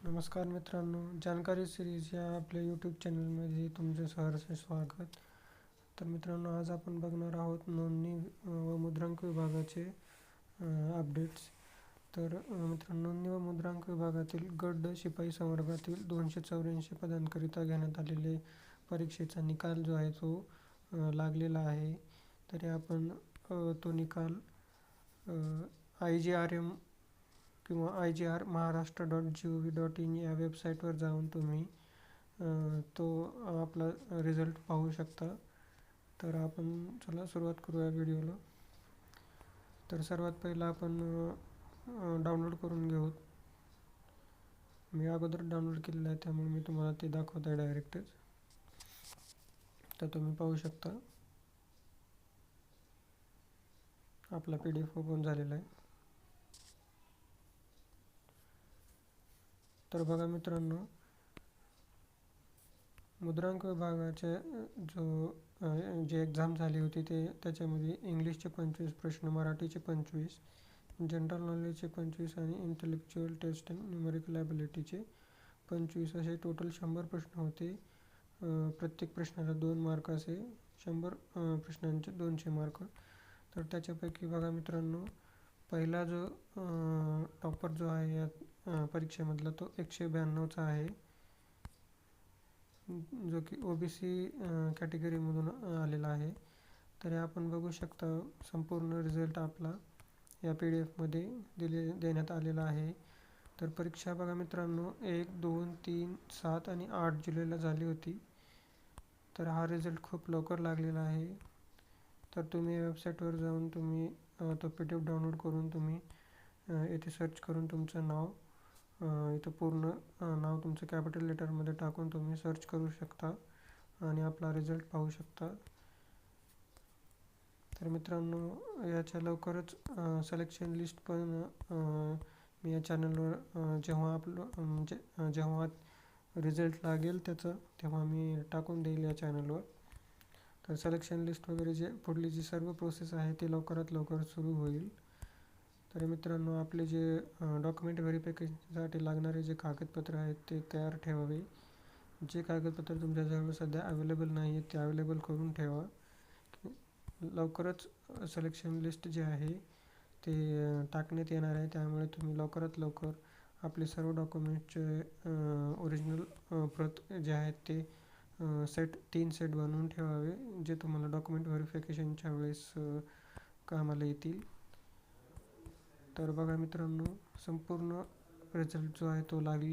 नमस्कार मित्रांनो जानकारी सिरीज या आपल्या यूट्यूब चॅनलमध्ये तुमचे सहर्ष स्वागत. तर मित्रांनो आज आपण बघणार आहोत नोंदणी व मुद्रांक विभागाचे अपडेट्स तर मित्रांनो नोंदणी व मुद्रांक विभागातील गड शिपाई संवर्गातील दोनशे चौऱ्याऐंशी पदांकरिता घेण्यात आलेले परीक्षेचा निकाल जो आहे तो लागलेला आहे. तरी आपण तो निकाल आय जी आर एम किंवा I G R Maharashtra dot G O V dot in या वेबसाईटवर जाऊन तुम्ही तो आपला रिझल्ट पाहू शकता. तर आपण चला सुरुवात करूया व्हिडिओला. तर सर्वात पहिला आपण डाउनलोड करून घेऊ. मी अगोदर डाउनलोड केलेलं आहे त्यामुळे मी तुम्हाला ते दाखवत आहे डायरेक्टच तर तुम्ही पाहू शकता. आपला पी डी एफ ओपन झालेला आहे. तर बघा मित्रांनो मुद्रांक विभागाचे जो जी एक्झाम झाली होती ते त्याच्यामध्ये इंग्लिशचे पंचवीस प्रश्न मराठीचे पंचवीस जनरल नॉलेजचे पंचवीस आणि इंटेलेक्च्युअल टेस्ट अँड न्युमेरिकल ॲबिलिटीचे पंचवीस असे टोटल शंभर प्रश्न होते. प्रत्येक प्रश्नाला दोन मार्क असे शंभर प्रश्नांचे दोनशे मार्क तर त्याच्यापैकी बघा मित्रांनो पहिला जो टॉपर जो आहे या परीक्षेमधला तो एकशे ब्याण्णवचा आहे. जो की ओ बी सी कॅटेगरीमधून आलेला आहे. तर आपण बघू शकता संपूर्ण रिझल्ट आपला या पी डी एफमध्ये दिले देण्यात आलेला आहे. तर परीक्षा बघा मित्रांनो एक दोन तीन सात आणि आठ जुलैला झाली होती. तर हा रिझल्ट खूप लवकर लागलेला आहे. तर तुम्ही वेबसाईटवर जाऊन तुम्ही तो पी डी एफ डाउनलोड करून तुम्ही येथे सर्च करून तुमचं नाव इथं पूर्ण नाव तुमचं कॅपिटल लेटरमध्ये टाकून तुम्ही सर्च करू शकता आणि आपला रिझल्ट पाहू शकता. तर मित्रांनो याच्या लवकरच सिलेक्शन लिस्ट पण मी या चॅनलवर जेव्हा आपलं म्हणजे जेव्हा रिझल्ट लागेल त्याचं तेव्हा मी टाकून देईल या चॅनलवर तर सिलेक्शन लिस्ट वगैरे जे पुढली जी सर्व प्रोसेस आहे ती लवकरात लवकर सुरू होईल. तर मित्रांनो आपले जे डॉक्युमेंट व्हेरिफिकेशनसाठी लागणारे जे कागदपत्र आहेत ते तयार ठेवावे. जे कागदपत्र तुमच्याजवळ सध्या अवेलेबल नाही आहेत ते अवेलेबल करून ठेवा. लवकरच सिलेक्शन लिस्ट जे आहे ते टाकण्यात येणार आहे. त्यामुळे तुम्ही लवकरात लवकर आपले सर्व डॉक्युमेंटचे ओरिजिनल प्रत जे आहेत ते सेट तीन सेट बनवून ठेवावे जे तुम्हाला डॉक्युमेंट व्हेरिफिकेशनच्या वेळेस कामाला येतील. तर बघा मित्रांनो संपूर्ण रिझल्ट जो आहे तो लागली.